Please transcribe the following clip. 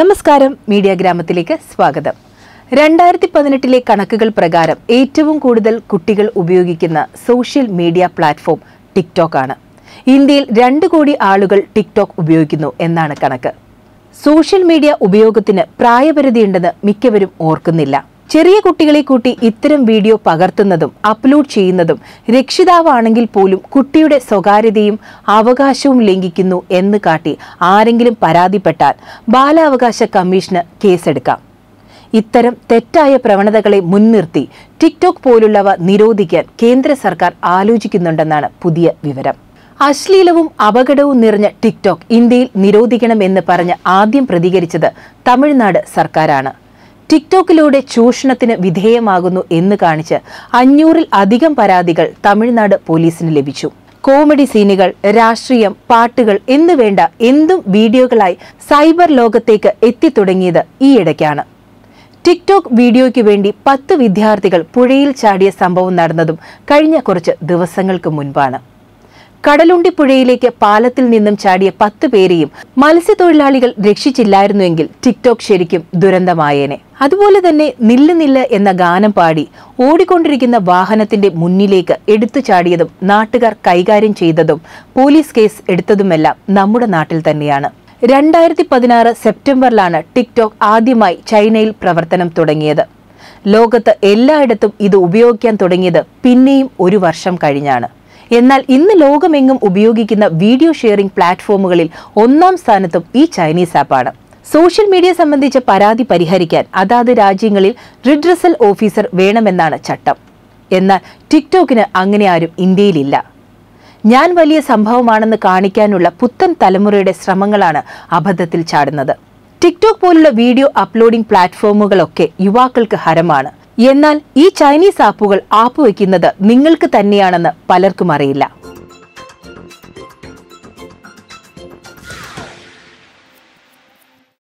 നമസ്കാരം. മീഡിയ ഗ്രാമത്തിലേക്ക് സ്വാഗതം. രണ്ടായിരത്തി പതിനെട്ടിലെ കണക്കുകൾ പ്രകാരം ഏറ്റവും കൂടുതൽ കുട്ടികൾ ഉപയോഗിക്കുന്ന സോഷ്യൽ മീഡിയ പ്ലാറ്റ്ഫോം ടിക്ടോക്ക് ആണ്. ഇന്ത്യയിൽ രണ്ട് കോടി ആളുകൾ ടിക്ടോക്ക് ഉപയോഗിക്കുന്നു എന്നാണ് കണക്ക്. സോഷ്യൽ മീഡിയ ഉപയോഗത്തിന് പ്രായപരിധിയുണ്ടെന്ന് മിക്കവരും ഓർക്കുന്നില്ല. ചെറിയ കുട്ടികളെ കൂട്ടി ഇത്തരം വീഡിയോ പകർത്തുന്നതും അപ്ലോഡ് ചെയ്യുന്നതും രക്ഷിതാവാണെങ്കിൽ പോലും കുട്ടിയുടെ സ്വകാര്യതയും അവകാശവും ലംഘിക്കുന്നു എന്ന് കാട്ടി ആരെങ്കിലും പരാതിപ്പെട്ടാൽ ബാലാവകാശ കമ്മീഷന് കേസെടുക്കാം. ഇത്തരം തെറ്റായ പ്രവണതകളെ മുൻനിർത്തി ടിക്ടോക്ക് പോലുള്ളവ നിരോധിക്കാൻ കേന്ദ്ര സർക്കാർ ആലോചിക്കുന്നുണ്ടെന്നാണ് പുതിയ വിവരം. അശ്ലീലവും അപകടവും നിറഞ്ഞ ടിക്ടോക്ക് ഇന്ത്യയിൽ നിരോധിക്കണമെന്ന് പറഞ്ഞ് ആദ്യം പ്രതികരിച്ചത് തമിഴ്നാട് സർക്കാരാണ്. ടിക്ടോക്കിലൂടെ ചൂഷണത്തിന് വിധേയമാകുന്നു എന്ന് കാണിച്ച് അഞ്ഞൂറിൽ അധികം പരാതികൾ തമിഴ്നാട് പോലീസിന് ലഭിച്ചു. കോമഡി സീനുകൾ രാഷ്ട്രീയം പാട്ടുകൾ എന്ന് വേണ്ട എന്തും വീഡിയോകളായി സൈബർ ലോകത്തേക്ക് എത്തിത്തുടങ്ങിയത് ഈയിടയ്ക്കാണ് ടിക്ടോക്ക് വീഡിയോയ്ക്ക് വേണ്ടി പത്ത് വിദ്യാർത്ഥികൾ പുഴയിൽ ചാടിയ സംഭവം നടന്നതും കഴിഞ്ഞ കുറച്ച് ദിവസങ്ങൾക്ക് മുൻപാണ്. കടലുണ്ടി പുഴയിലേക്ക് പാലത്തിൽ നിന്നും ചാടിയ പത്ത് പേരെയും മത്സ്യത്തൊഴിലാളികൾ രക്ഷിച്ചില്ലായിരുന്നുവെങ്കിൽ ടിക്ടോക്ക് ശരിക്കും ദുരന്തമായേനെ. അതുപോലെ തന്നെ നില്ല് നില്ല് എന്ന ഗാനം പാടി ഓടിക്കൊണ്ടിരിക്കുന്ന വാഹനത്തിന്റെ മുന്നിലേക്ക് എടുത്തു ചാടിയതും നാട്ടുകാർ കൈകാര്യം ചെയ്തതും പോലീസ് കേസ് എടുത്തതുമെല്ലാം നമ്മുടെ നാട്ടിൽ തന്നെയാണ്. രണ്ടായിരത്തി പതിനാറ് സെപ്റ്റംബറിലാണ് ടിക്ടോക്ക് ആദ്യമായി ചൈനയിൽ പ്രവർത്തനം തുടങ്ങിയത്. ലോകത്ത് എല്ലായിടത്തും ഇത് ഉപയോഗിക്കാൻ തുടങ്ങിയത് പിന്നെയും ഒരു വർഷം കഴിഞ്ഞാണ്. എന്നാൽ ഇന്ന് ലോകമെങ്ങും ഉപയോഗിക്കുന്ന വീഡിയോ ഷെയറിംഗ് പ്ലാറ്റ്ഫോമുകളിൽ ഒന്നാം സ്ഥാനത്തും ഈ ചൈനീസ് ആപ്പാണ്. സോഷ്യൽ മീഡിയ സംബന്ധിച്ച പരാതി പരിഹരിക്കാൻ അതാത് രാജ്യങ്ങളിൽ റിഡ്രസൽ ഓഫീസർ വേണമെന്നാണ് ചട്ടം. എന്നാൽ ടിക്ടോക്കിന് അങ്ങനെ ആരും ഇന്ത്യയിലില്ല. ഞാൻ വലിയ സംഭവമാണെന്ന് കാണിക്കാനുള്ള പുത്തൻ തലമുറയുടെ ശ്രമങ്ങളാണ് അബദ്ധത്തിൽ ചാടുന്നത്. ടിക്ടോക്ക് പോലുള്ള വീഡിയോ അപ്ലോഡിംഗ് പ്ലാറ്റ്ഫോമുകളൊക്കെ യുവാക്കൾക്ക് ഹരമാണ്. എന്നാൽ ഈ ചൈനീസ് ആപ്പുകൾ ആപ്പ് വയ്ക്കുന്നത് നിങ്ങൾക്ക് തന്നെയാണെന്ന് പലർക്കും അറിയില്ല.